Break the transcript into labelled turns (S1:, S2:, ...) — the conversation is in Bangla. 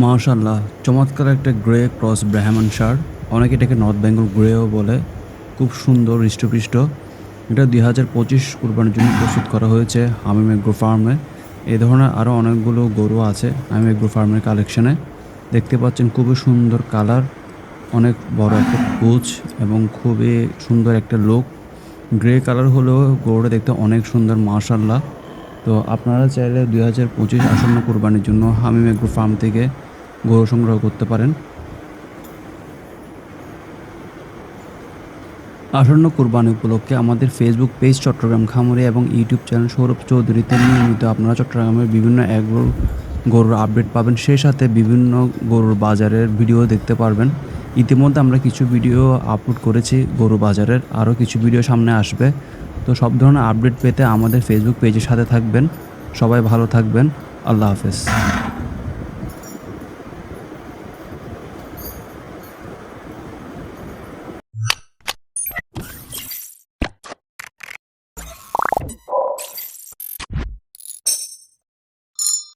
S1: মাশাল্লাহ চমৎকার একটা গ্রে ক্রস ব্রাহ্মণ শার্ট অনেকে এটাকে নর্থ বেঙ্গল গ্রেও বলে। খুব সুন্দর, হৃষ্টপৃষ্ট। এটা দুই হাজার পঁচিশ কুরবানির জন্য প্রস্তুত করা হয়েছে হামিম এগ্রো ফার্মে। এই ধরনের আরও অনেকগুলো গরু আছে হামিম এগ্রো ফার্মের কালেকশনে দেখতে পাচ্ছেন খুবই সুন্দর কালার, অনেক বড় একটা কুচ এবং খুবই সুন্দর একটা লুক। গ্রে কালার হলেও গরুটা দেখতে অনেক সুন্দর মাশাল্লাহ তো আপনারা চাইলে দুই হাজার পঁচিশ আসন্ন কোরবানির জন্য হামিম এগ্রো ফার্ম থেকে গরু সংগ্রহ করতে পারেন। আসন্ন কোরবানি উপলক্ষে আমাদের ফেসবুক পেজ চট্টগ্রাম খামারি এবং ইউটিউব চ্যানেল সৌরভ চৌধুরীতে নিয়মিত আপনারা চট্টগ্রামের বিভিন্ন এগ্রো গরুর আপডেট পাবেন। সেই সাথে বিভিন্ন গরুর বাজারের ভিডিও দেখতে পারবেন। ইতিমধ্যে আমরা কিছু ভিডিও আপলোড করেছি গরু বাজারের। আরও কিছু ভিডিও সামনে আসবে। তো সব ধরনের আপডেট পেতে আমাদের ফেসবুক পেজের সাথে থাকবেন। সবাই ভালো থাকবেন। আল্লাহ হাফেজ।